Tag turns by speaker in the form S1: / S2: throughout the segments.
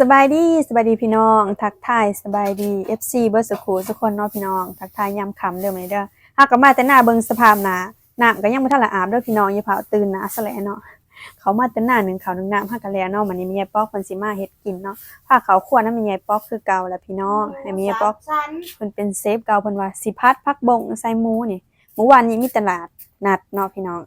S1: สบายดีสบายดีพี่น้อง ทักทายสบายดี FC เบิร์สคูทุกคนเนาะพี่น้อง ทักทายยามคำเด้อมื้อนี้เด้อหากกลับมาแต่หน้าเบิงสภาพหน้าน้ำก็ยังบ่ทันละอาบเด้อพี่น้องอย่าเผาตื่นนะซะแหละเนาะเขามาแต่หน้าหนึ่งเขาหนึ่งน้ำหากะแล้วเนาะมื้อนี้มียายปอกเพิ่นสิมาเฮ็ดกินเนาะพาเขาขวคั่นมียายปอกคือเก่าแหละพี่น้องให้มียายปอก
S2: ฉัน
S1: เพิ่นเป็นเซฟเก่าเพิ่นว่าสิพัดพักบงใส่หมูนี่เมื่อวานนี้มีตลาดนัดเนาะพี่น้อง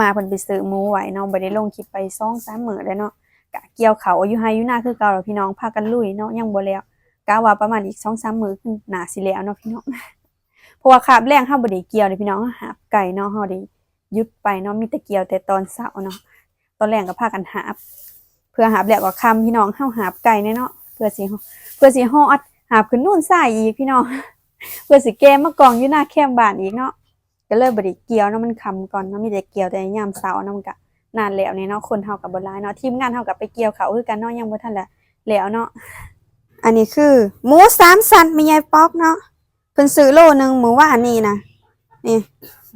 S1: มาเพิ่นไปซื้อหมูไว้เนาะบ่ได้ลงคลิปไป2-3มื้อแล้วเนาะ กะเกี่ยวเขาวอยู่ไห้อยู่หน้าคือเก่าแล้วพี่น้องพากันลุยเนาะยังบ่แล้วกะว่าประมาณอีก2-3มื้อคือน่าสิแล้วเนาะพี่น้องเพราะว่าคาบแรงเฮาบด้เกี่ยวเลยพี่น้องหาบไก่เนาะเฮาได้ยุดไปเนาะมีแต่เกี่ยวแต่ตอนเช้าเนาะตอนแรงก็พากันหาบเพื่อหาบแล้วก็คำพี่น้องเฮาหาบไก่เนาะเพื่อสิเพื่อสิฮอดหาบขึ้นนู่นซ้ายอีกพี่น้องเพื่อสิแก้มากองอยู่หน้าแคมบ้านอีกเนาะก็เลยบด้เกี่ยวเนาะมันคำก่อนเนาะมีแต่เกี่ยวแต่ยามเช้าเนาะมันก็ นานแล้วเนี่ยเนาะคนเฮาก็บ่หลายเนาะทีมงานเฮาก็ไปเกี่ยวเขาคือกันเนาะยังบ่ทันละแล้วเนาะอันนี้คือ หมูสามสันมียายปอกเนาะเพิ่นซื้อโลนึงหมูว่านนี่นะนี่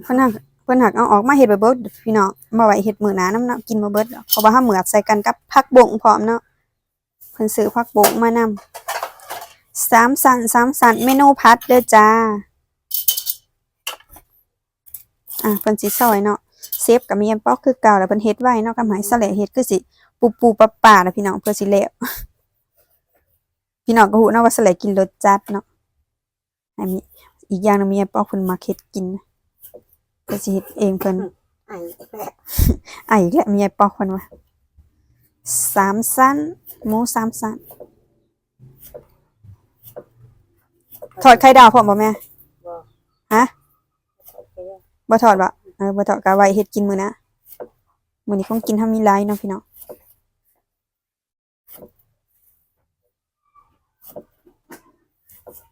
S1: เพิ่นหักเพิ่นหักเอาออกมาเฮ็ดไปเบิดพี่น้องมาไว้เฮ็ดมื้อหน้าน้ำเนาะกินบ่เบิดดอกเพราะว่าเฮาเหมือดใส่กันกับผักบงพร้อมเนาะเพิ่นซื้อผักบงมานำสามสันสามสันเมนูพัดเด้อจ้าอะเพิ่นสิซอยเนาะ ซฟกับมียมปอกคือเก่าแล้วเพิ่นเฮ็ดไว้เนาะกับหมายสและเฮ็ดคือสิปูปูปลาปลาแล้วพี่น้องเพื่อสิแล้วพี่น้องก็ฮู้เนาะว่าสและกินรสจัดเนาะอันนี้อีกอย่างหนึงมียมปอกเพิ่นมักเฮ็ดกินเพิ่นสิเฮ็ดเองเพิ่น
S2: ไอ้แปะ
S1: อะอีกแล้วมียายปอกเพิ่นว่าสามสันหมูสามสันทอดไข่ดาวพร้อมบ่แม่ฮะบ่ถอดบ่ เออบ่ถอดก็ไว้เฮ็ดกินมื้อนะมื้อนี้คงกินทำมีหลายเนาะพี่น้อง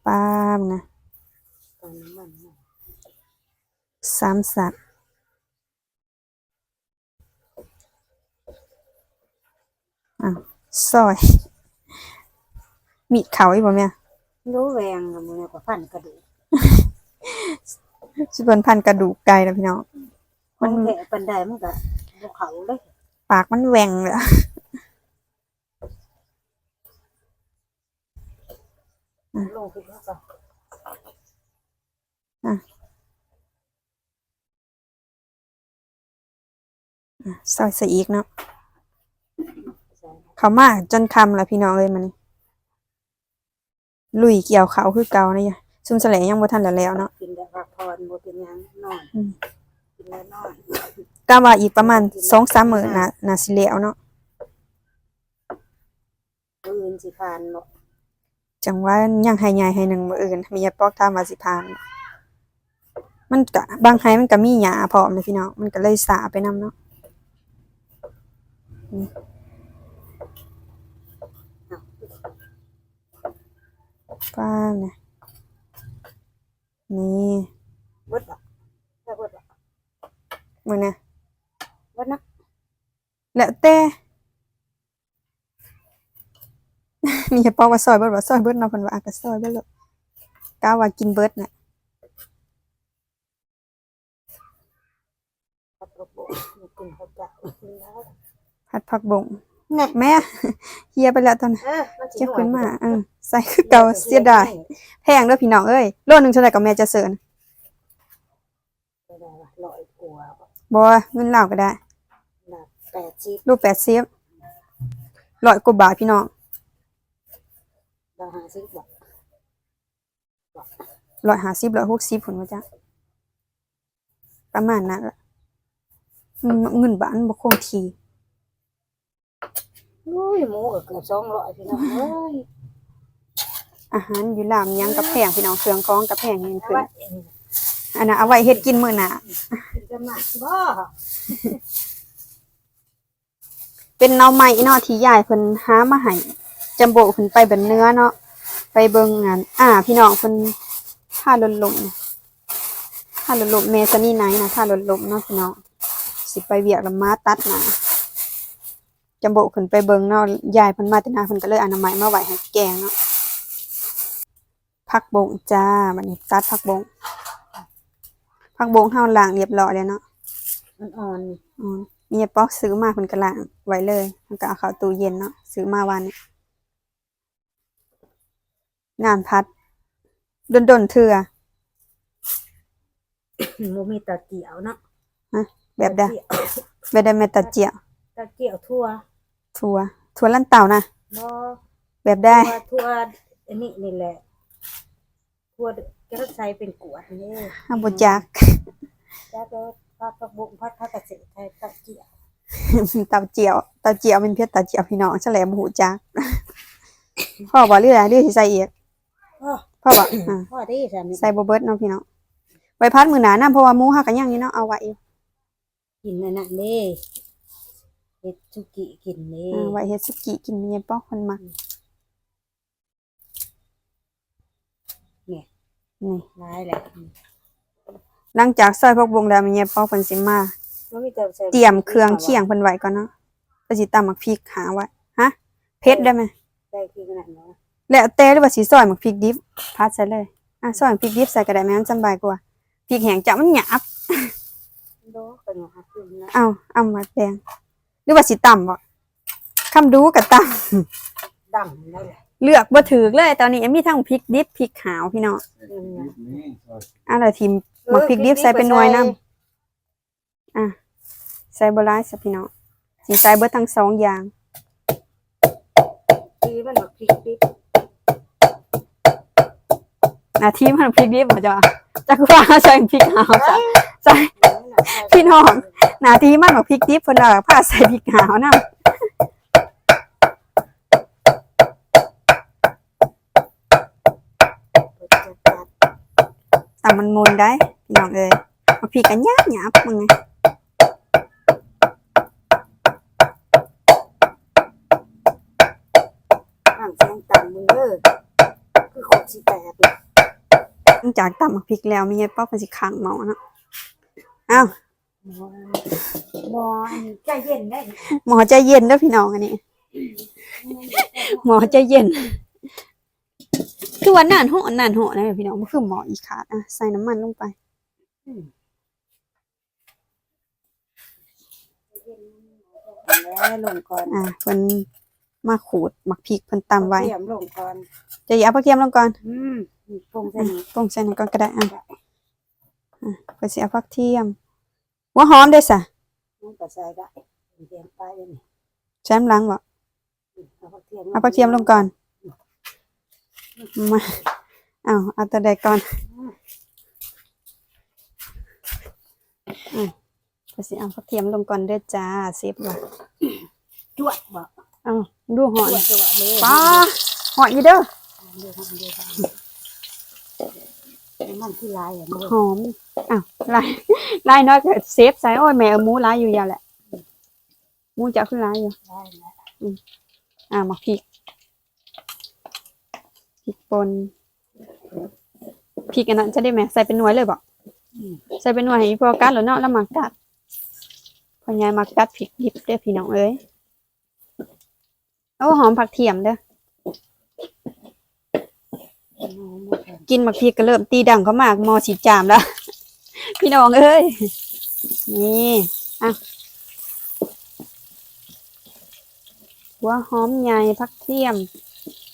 S1: ปามนะ
S2: ตอนน้ำมันน่ะ
S1: สามสัตว์อะซอย มีดเขาอีบ่แม่
S2: รู้แวงกับมือกับพันกระดูก
S1: สิเพิ่นพันกระดูกไก่แล้วพี่น้อง
S2: มันแผลปันไดมันก็บกเขาเลย
S1: ปากมันแหว่งเลยอะ
S2: ลงขึ้นแล้วก็
S1: อะซอยใส่อีกเนาะ
S2: ใส่
S1: เขามาจนคำแล้วพี่น้องเอ้ยมันลุยเกี่ยวเขาคือเก่านะยะ ซุ่มแสลงยังบ่ทันแล้วแล้วเนาะ
S2: กินแต่พักผ่อนบ่เป็นหยังนอน
S1: อืม
S2: กินแล้วนอน
S1: กะว่าอีกประมาณ2-3มื้อน่ะน่าสิแล้วเนาะ
S2: มื้ออื่นสิพานเนาะ
S1: จังว่ายังให้ใหญ่ให้หนึ่งมื้ออื่นมียาปอกถามว่าสิผ่านมันก็บางไห้มันก็มีหญ้าพร้อมนะพี่น้องมันก็เลยสาไปนํเนาะอืมป้าเนี่ย นี่
S2: เบิดบ่แค่เบิดบ่
S1: มื้อเนี่ย
S2: เบิดนะ
S1: แล้วแต่มีแต่ปอกว่าซอยเบิดว่าซอยเบิดเนาะเพิ่นว่าอะก็ซอยเบิดแล้วกะว่ากินเบิดน่ะ
S2: พัดกระโปงกินข้าวเจ้าแล้ว
S1: ผัดผักบง
S2: นี่
S1: แม่เฮียไปแล้วตอนนั้น
S2: เออมันสิ
S1: เก็บขึ้นมา
S2: หอย
S1: เออใส่คือเก่าเสียดายแพงเด้อพี่น้องเอ้ยโลหนึงเท่าไหร่ก็แม่จะเสิร์น
S2: ไม่ได้ว่ะร้อยกว่าบ่
S1: บ่ว่าเงินลาวก็ได้
S2: หนักแปดสิบ
S1: รูป80ร้อยกว่าบาทพี่น้อง
S2: ดาวห้าสิบบ่
S1: 150 160พุ่นว่าจ้ะประมาณนั้นล่ะอืมเงินบาทมันบ่คงที่
S2: โอ้ยหมูก็เกือบสองร้อยพี่น้องเอ้ย
S1: อาหารอยู่ลาวมีหยังกับแพงพี่น้องเครื่องของกับแพงเงิน
S2: แต่
S1: ขึ้น
S2: ว่าเอง
S1: อันน่ะเอาไว้เฮ็ดกินมื้อหน้า
S2: กินกันมาบ่
S1: เป็นหน่อไม้เนาะที่ยายเพิ่นหามาให้จัมโบ้เพิ่นไปบันเนื้อเนาะไปเบิ่งงานอ่า พี่น้องเพิ่นพาลนลมพาลนลมเมซานี่ไนท์นะพาลนลมเนาะพี่น้องสิไปเวียกแล้วมาตัดหนา จัมโบ้ขึ้นไปเบิ่งเนาะยายเพิ่นมาแต่นาเพิ่นก็เลยเอาหน่อไม้มาไว้ให้แกงเนาะผักบงจ้าบัดนี้ตัดผักบงผักบงเฮาล้างเรียบร้อยแล้วเนาะ
S2: มันอ่อนนี่
S1: อ๋อมีปอกซื้อมาเพิ่นก็ล้างไว้เลยมันก็เอาเข้าตู้เย็นเนาะซื้อมาวันนี้งานพัดดนๆเทื่อ
S2: โมมีตะเกียวเนาะ
S1: แบบใด
S2: ตะเกียว
S1: แบบใดแม่ตาเจียว
S2: ตะเกียวทั่ว
S1: ถั่วถั่วลันเต่านะ
S2: บ่
S1: แบบได้
S2: ทั่วทั่วอันนี้นี่แหละทั่วกระใสเป็นกวดนี่
S1: ห้ามบ่จัก
S2: แล้วก็พักกระบุงพักพักกระเสไทยตะเกียว
S1: เต่าเจียวเต่าเจียวเป็นเพียรเต่าเจียวพี่น้องฉลมหูจัก พ่อบอกเรื่อยเรื่อยสิใส่อีก
S2: อ้อ
S1: พ่อบอกอ่า
S2: พ่อได้สามี
S1: ใส่บ่เบิดเนาะพี่น้องไว้พัดมือหนานํเพราะว่าหมูหักกันยังนี่เนาะเอาไว้อยู่
S2: กินนั่นน่ะเด้ เฮ็ดสุกิกินเด้
S1: อ่าไว้เฮ็ดสุกี้กินมีปอกคนมัก
S2: เนี่ย
S1: นี่
S2: ร้ายแหละ
S1: หลังจากซอยพวกวงแล้วมีปอกเพิ่นสิมา
S2: มันมีแต่ใส่
S1: เตรียมเครื่องเคียงเพิ่นไว้ก่อนเนาะก็สิตำหมักพริกหาไว้ฮะเผ็ดได้ไหม
S2: ใส่คือขนาดนั้น
S1: แล้วแต่หรือว่าสิซอยหมักพริกดิบพัดใส่เลยอะซอยหมักพริกดิบใส่ก็ได้แม่มันสำบายกว่าพริกแห้งจะมันหยาบ
S2: โดก็เนี่ยหากินนะ
S1: เอาเอามาแดง หรือว่าสิตำบ่คำดูกับตำ
S2: ดำนั่นแหละ
S1: เลือกบ่ถูกเลย ตอนนี้มีทั้งพริกดิบพริกขาวพี่น้องอะแล้วทีมหมักพริกดิบใส่เป็นหน่วยนํอะใส่บ่หลายซะพี่น้องสิใส่เบิดทั้งสองอย่าง
S2: ทีมันหมักพริกดิบ
S1: หน้าที่มันพริกดิบบ่จ้ะจักว่าใส่พริกขาวจ้ะใส่ พี่น้อง หน้าที่มันหมักพริกดิบเพิ่นว่าพาใส่พริกขาวนํตำมันมุนได้พี่น้องเอ้ยหมักพริกกันหยาบหยาบมึงไง
S2: ห่างเสียงต่ำมือเด้อคือขดสิแตกเลย
S1: หลังจากตำหมักพริกแล้วมีไงป๊อกเพิ่นสิขังหม้อเนาะอ้าว
S2: บ่อันนี้ใจเย็นได้
S1: หมอใจเย็นเด้อพี่น้องอันนี้ หมอใจเย็น คือว่านานเหาะนานเหาะนะพี่น้องบ่คือหมออีขาดอะใส่น้ำมันลงไป
S2: แล้วลงก่อน
S1: อะเพิ่นมาขูดหมักพริกเพิ่นตำไว้
S2: เตรียมลงก่อน
S1: จะเอาผักเทียมลงก่อน
S2: อืมปรุงเส้นนี้
S1: ปรุงใส่หน่อยก่อนก็ได้อะอะเพิ่นสิเอาผักเทียม หัวหอมได้ซะ
S2: มันก็ใส่ได้เตรียมไปเลยนี่
S1: แช้มล้างบ่
S2: เอาผักเทียม
S1: เอาผักเทียมลงก่อนมาเอาเอาตัวใดก่อนอะเพิ่นสิเอาผักเทียมลงก่อนเด้อจ้าเซฟว่า
S2: จวดบ่
S1: เอาดูหอ
S2: จ
S1: น
S2: วดจวดเลย
S1: ป้าหอนอยู่เด้อ
S2: เดี๋ยวทำเดี๋ยวทำมันที่ลายอะมัน
S1: หอมอ้าวลายลายน้อยก็เซฟใส่โอ้ยแม่เอาหมูลายอยู่ยาวแหละหมูจะขึ้นลายอยู่
S2: ได้แล้ว
S1: อ่ามาพริกพริกป่นพริกอันนั้นจะได้ไหมใส่เป็นหน่วยเลยบอกใส่เป็นหน่วยให้พอกัดหรือเนาะแล้วมากัดพอยายมากัดพริกดิบเด้อพี่น้องเอ้ยเอาหอมผักเทียมเด้อ กินหมักพริกก็เริ่มตีดังเขามากมอสีจามแล้ว พี่น้องเอ้ย นี่อะหัวหอมใหญ่ผักเทียม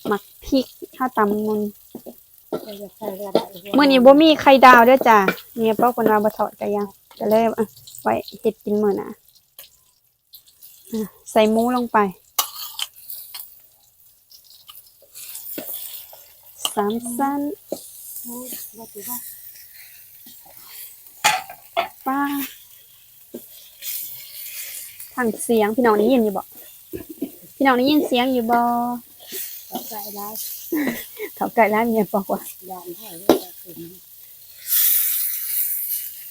S1: หมักพริกข้าวตำมุนมื่อนี้บ่มีไข่ดาวด้อจ้ะเนี่ยป้าคนว่าบ่ทอดกันยังก็เลยอะไว้เฮ็ดกินมื้อนอะใส่หมูลงไป สามสั้นป้าทางเสียงพี่น้องได้ยินอยู่บ่พี่น้องได้ยินเสียงอยู่บ่
S2: ใส่ได้
S1: เขาไก่ร้านเมียบอกว่า
S2: ยานให้เลยถึง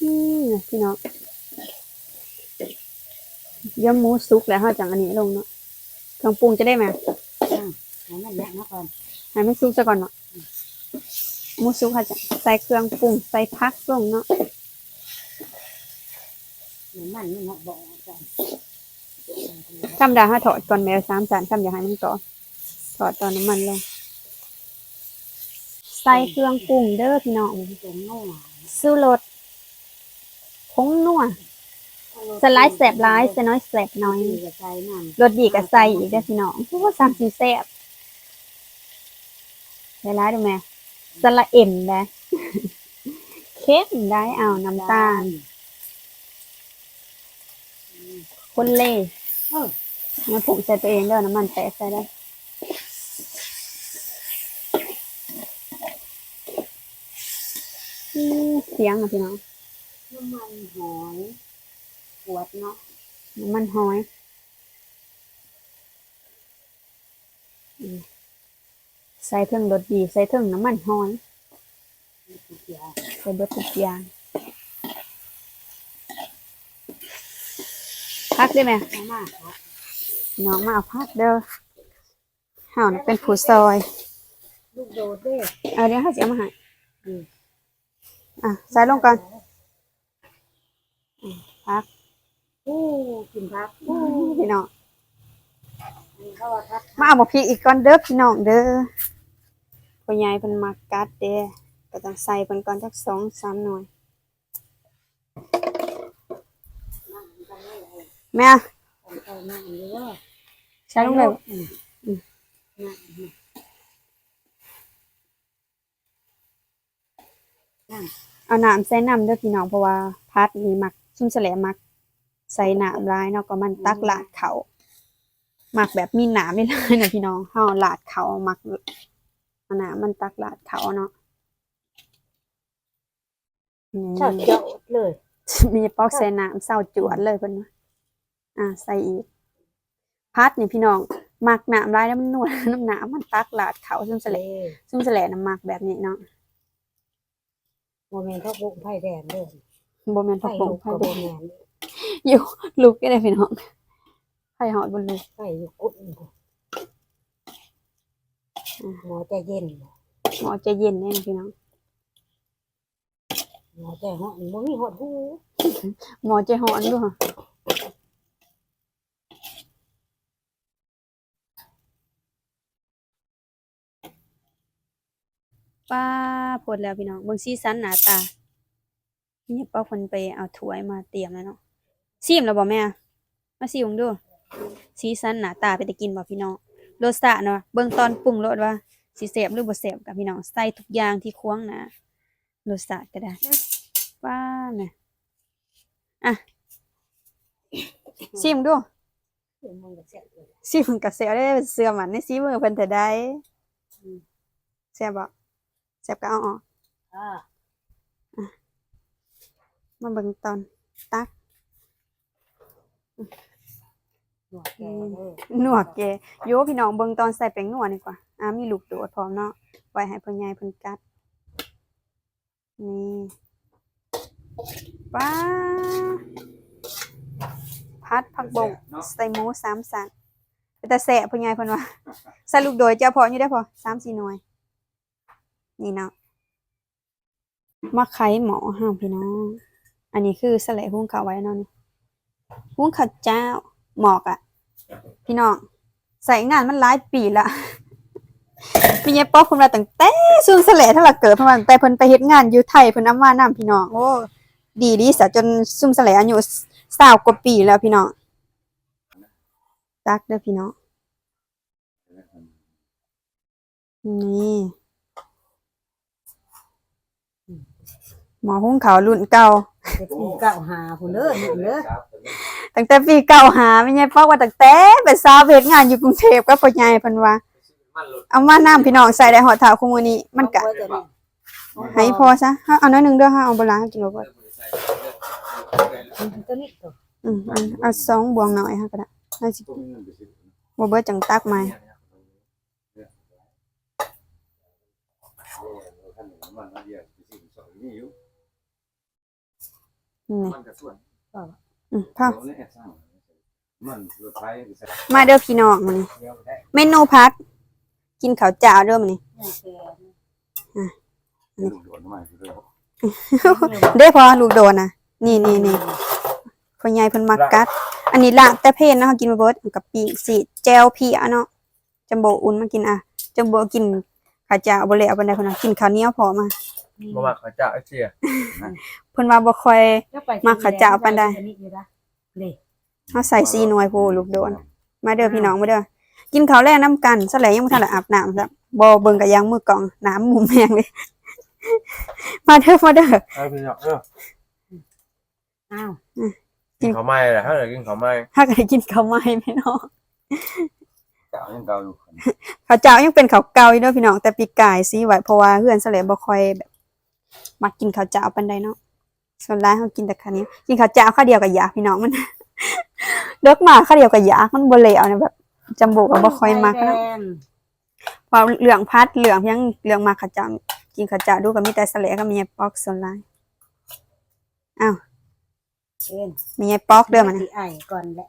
S1: อืมพี่น้องเดี๋ยวหมูสุกแล้วเฮาจังอันนี้ลงเนาะเครื่องปรุงจะได้ไหม
S2: ให้มันแน่นะก่อน
S1: ให้มันสุกซะก่อนเนาะห มูสุกเฮาจะใส่เครื่องปรุงใส่ผักลงเนาะ
S2: มันมันมันบอกกัน
S1: คำดาเฮาถอดก่อนแมวสามจานคำอย่าให้มันต่อถอดตอนน้ำมันลง ใส่เครื่องปรุงเด้อพี่น้อง
S2: ตรงโน่
S1: สู้รสผงนัวสไลด์แสบร้ายใส่น้อยแสบน้อย
S2: ใส่น้
S1: รสดีกับใส่อีกเด้อพี่น้องโอ้สามสีแซ่บเวลาดูแม่ สละเอ็มได้เข้มได้เอาน้ำตาล คนเล่
S2: เออ
S1: มาผงใส่ตัวเองเด้อน้ำมันแตกใส่ได้อืมเสียงอะพี่น้อง
S2: น้ำมันหอยขวดเนาะ
S1: น้ำมันหอยอืม ใส่เทิงรสดีใส่เทิงน้ำมันหอย
S2: ทุกอย
S1: ใส่เบิดทุกอย่างพักได้ไหมน้องมาเอาพักเด้อเฮานะเป็นผู้ซอย
S2: ลูกโดดเด้
S1: เอาเดี๋ยวเขาจะมาให้
S2: อะ
S1: ใส่ลงก่อนพัก
S2: โอ้กินพักโอ้
S1: พี่น้องมาเอาบกพริกอีกก่อนเด้อพี่น้องเด้อ พ่อใหญ่เพิ่นมักกัดเด้ก็ต้องใส่เพิ่นก่อนจักสองสามหน่วยแม่
S2: ของเขานั่งอยู่ว่า
S1: ใส่ลงเลย
S2: อืม
S1: อืม
S2: นั่งอยู่นั่ง
S1: เอาน้ำใส่น้ำด้อพี่น้องเพราะว่าพัดนี่มักซุ่มแสลมัก ใส่น้ำลายเนาะก็มันตักลาดเขาหมักแบบมีหนามไม่ลายนะพี่น้องเฮาลาดเขามัก อาน้ำมันตักลาดเขาเนาะนี่
S2: ชอบเจาะเลย
S1: มีปอกใส่น้ำเศร้าจวดเลยเพิ่นว่าอ่าใส่อีก พัดนี่พี่น้องมักน้ำลายแล้วมันนวลน้ำหนามันตักลาดเขาซุ่มแสล
S2: เลย
S1: ซุ่มแสลน้ำมักแบบนี้เนาะ
S2: โมเมนต์เขาบุกไผ่แดงเลย
S1: บ่แม่นผั
S2: ไผ่
S1: กบง
S2: ลูก
S1: ไผ่
S2: กับ
S1: เด็
S2: โม
S1: ก
S2: เมนต์
S1: อยู่ลุกก็ได้พี่น้องไผ่หอดบนลูก
S2: ไผ่อยู่กุ่นกู หมอใจเย็น
S1: หมอใจเย็นแน่นะพี่น้อง
S2: หมอใจหอดบ่มีหอดหู
S1: หมอใจหอนด้วยค่ะป้าพดแล้วพี่น้องเบิ่งซีซันหน้าตานี่ป้าคนไปเอาถ้วยมาเตรียมแล้วเนาะซีมแล้วบ่แม่มาซีมดูซีซันหน้าตาไปแต่กินบ่พี่น้อง รสชาติเนาะเบิ่งตอนปรุงรสว่าสิแซ่บหรือบ่แซ่บกับพี่น้องใส่ทุกอย่างที่ควงนะรสชาติก็ได้ป้าแม่อะซีมดู
S2: เดี๋ยมึงก็เสีย
S1: มกับเซลได้เสือมันในซีมือเพิ่นเถอะได้แซ่บบ่แซ่บก็เอาออก
S2: อ่า
S1: มาเบิ่งตอนตัก
S2: หนวดแกเลย
S1: หนวกแกโยพี่น้องเบิ่งตอนใส่แป้งนัวดีกว่าอ่ามีลูกโดดพร้อมเนาะไว้ให้พ่อใหญ่เพิ่นกัดนี่ป้าพัดผักบงใส่หมูสามสันเป็นตาแสะพ่อใหญ่เพิ่นว่าใส่ลูกโดดเจ้าพออยู่ได้อพอสามสี่หน่วย นี่เนาะมาไข่หมอห้ามพี่น้อง อันนี้คือสะเลหุ้งข้าวไว้เนาะนี่หุ้งข้าวเจ้า หมอกอะพี่น้องใส่งานมันหลายปีละมีเยป๊อกคุณมาตั้งแต่ซุนสะเลถ้าเราเกิดเพราะว่าตั้งแต่เพิ่นไปเฮ็ดงานอยู่ไทยเพิ่นนำมานํพี่น้องโอ้ดีดีซะจนซุ่มสะเลอายุ20กว่าปีแล้วพี่น้องตักเด้อพี่น้องนี่หมอหุงขาวรุ่นเก่า
S2: จะปีเก่าหาผู้เด้อนี่เด้อ
S1: ตั้งแต่ปีเก่าหาไม่ใช่เพราะว่าตั้งแต่เป็นสาวเฮ็ดงานอยู่กรุงเทพก็พ่อใหญ่เพิ่นว่า เอามาน้ำพี่น้องใส่ได้หอดเท้าคุมื้อนี้ มันก็
S2: เอาไว้แต่นี่
S1: ให้พอซะเฮาเอาน้อยหนึ่งเด้อเฮาเอาบลางกินบ่เบิด
S2: ตัวนี้ตัว
S1: อืมเอาสองบวงหน่อยฮะก็ได้น่าสิบ่เบิดจังตักใหม่นี่
S3: มันก็ส่วน
S1: อืมพอ
S3: ตัวนี้แอบสร้างมันรถไฟก็ใส่
S1: มาเด้อพี่น้องมื้อนี้
S3: เดียวได้
S1: เมนูพัก กินข้าวจ้าวเด้อมื้อนี้
S2: แม่แก
S3: ลูกโดดมาคือเรื่อง
S1: เด้อพอลูกโดนน่ะนี่นี่นี่พ่อใหญ่เพิ่นมักกัด อันนี้ลาบแต่เพนเนาะกินบ่เบิดกับปีกสิแจวเพียเนาะจัมโบอุ่นมากินอะจัมโบกินข้าวจ้าวบ่แล้วปานใดเพิ่นน่ะกินข้าวเหนียวพอมา
S3: เพราะว่าเขาจะไอ้เชี่ย
S1: เพิ่นว่าบ่ค่อย
S2: แล้วไป
S1: มาขาเจ้าปานใด
S2: ตัวนี้อยู่นะนี่
S1: เฮาใส่4หน่วยโพลูกโดน มาเด้อพี่น้องมาเด้อกินข้าวแลกน้ำกันซะแล้วยังบ่ทันได้อาบน้ำซับบ่เบิ่งก็ยังมือกล่องน้ำหมูแมงเลย มาเด้อมาเด้อ
S3: เอาพี่น้องเออ
S2: อ้าว
S3: กินข้าวไหม้แหละถ้าเกิดกินข้าวไหม้
S1: ถ้าก็ได้กินข้าวไหม้พี่น้อง
S3: เจ้ายังเก่าอยู่
S1: ข้าวเจ้ายังเป็นข้าวเก่าอยู่เด้อพี่น้องแต่ปีกายสิไว้เพราะว่าเฮือนสะแหลบ่ค่อยแบบ มักกินข้าวเจ้าปานใดเนาะส่วนหลายเฮากินแต่ข้าวเหนียวกินข้าวเจ้าข้าวเดียวก็อยากพี่น้องมันเลิกมาข้าวเดียวก็อยากมันบ่แล้วเนี่ยแบบจำโบก็บ่ค่อยมัก
S2: ไฟแด
S1: เนาะ
S2: ง
S1: ว่าเหลืองพัดเหลืองเพียงเหลืองมาข้าวเจ้ากินข้าวเจ้าดูก็มีแต่สะแหลก็มีไอ้ปอกส่วนหลายอ้าว
S2: เอ็น
S1: มีไอ้ปอกเด้อมัน
S2: สิไอก่อนแหละ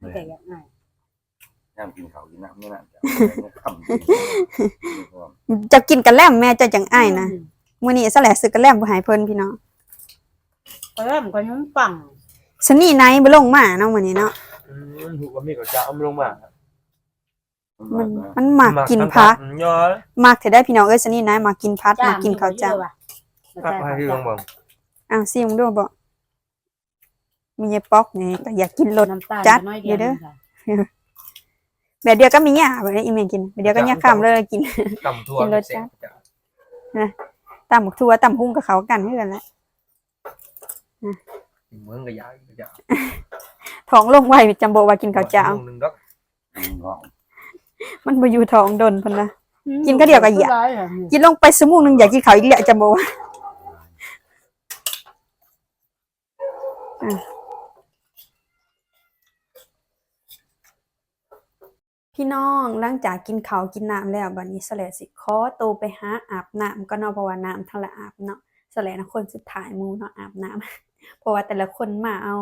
S2: มันก็อยากไอ
S3: ย่างกินข้าวกินน้ำนี่นะเจ้าคำ
S1: จะกินกันแล้วแม่เจะจังอ้ายนะ มื้อนี้สะแหลซื้อกันแล้วบ่ใหายเพิ่นพี่น้อง
S2: ก็เริ่มก็ยุ่งปัง
S1: สนี่ไนบ่ลงมาเนาะมื้อนี้เนาะ
S3: อืมถูกว่ามีข้าวเจ้าเอามาลงมา
S1: มันมันมักกินพัก
S3: ย้อย
S1: มักเถอะได้พี่น้องเอ้ยสนี่ไนมักกินพัดมักกินข้าวเจ้า
S3: พักให้พี่ลองเบิ่ง
S1: อ้าวซิมึงดูบ่มีไอ้ปอกนี่ก็อยากกินรส
S2: น้ำตาล
S1: จัด
S2: น้อย
S1: เดี๋
S2: เดี
S1: ย
S2: ยวว
S1: เด้อแบบเดียวก็มีหญ้าบ่ได้อีเมนกินแบบเดียวก็หญ้าข้ามเลยกิน
S3: ตำทั่ว
S1: กินรสจัด ตำบักทั่วตำหุ้งกับเขากันคือกันแหละ
S3: เมืองก็ยากก็ยาก
S1: ท้องลงไว้จำบ่ว่ากินข้าวเจ้า
S3: หนึ่งดอก
S1: มันบ่อยู่ท้องดนพุ่นนะ กินก็เดียวก็อยาก
S2: ร้เหรอ
S1: กินลงไปสมุงหนึงอยากกินข้าวอีกแล้วจำบ่ว่าอะ พี่น้องหลังจากกินข้าวกินน้ำแล้วบัดนี้สแลสิขอตัวไปหาอาบน้ำก็เนาะเพราะว่าน้ำทะเลอาบเนาะสแลนะคนสุดท้ายมูเนาะอาบน้ำเพราะว่าแต่ละคนมาเอา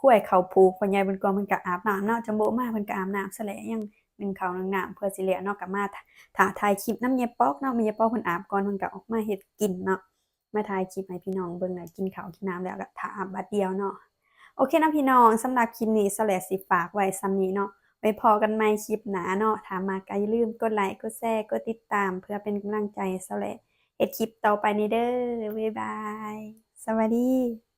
S1: ข้วยเขาผูกพ่อใหญ่บนกองเพิ่นก็อาบน้ำเนาะจมโบมาเพิ่นก็อาบน้ำสแลยังหนึ่งเขาวหนึ่งน้ำเพื่อสิเลือเนาะก็มาถ่าถ่ายคลิปน้ำเยปอกเนาะมีเยปอกเพิ่นอาบก่อนเพิ่นก็ออกมาเฮ็ดกินเนาะมาถ่ายคลิปให้พี่น้องเบิ่งน่ะกินข้าวกินน้ำแล้วก็ถ่าอาบบัดเดียวเนาะโอเคนะพี่น้องสำหรับคลิปนี้สแลสิฝากไว้ซ้ำนี้เนาะ ไปพอกันใหม่คลิปหนาเนาะถามมาก็อย่าลืมกดไลค์กดแชร์กดติดตาม เพื่อเป็นกำลังใจให้สแลเฮ็ดคลิปต่อไปนี้เด้อบ๊ายบาย สวัสดี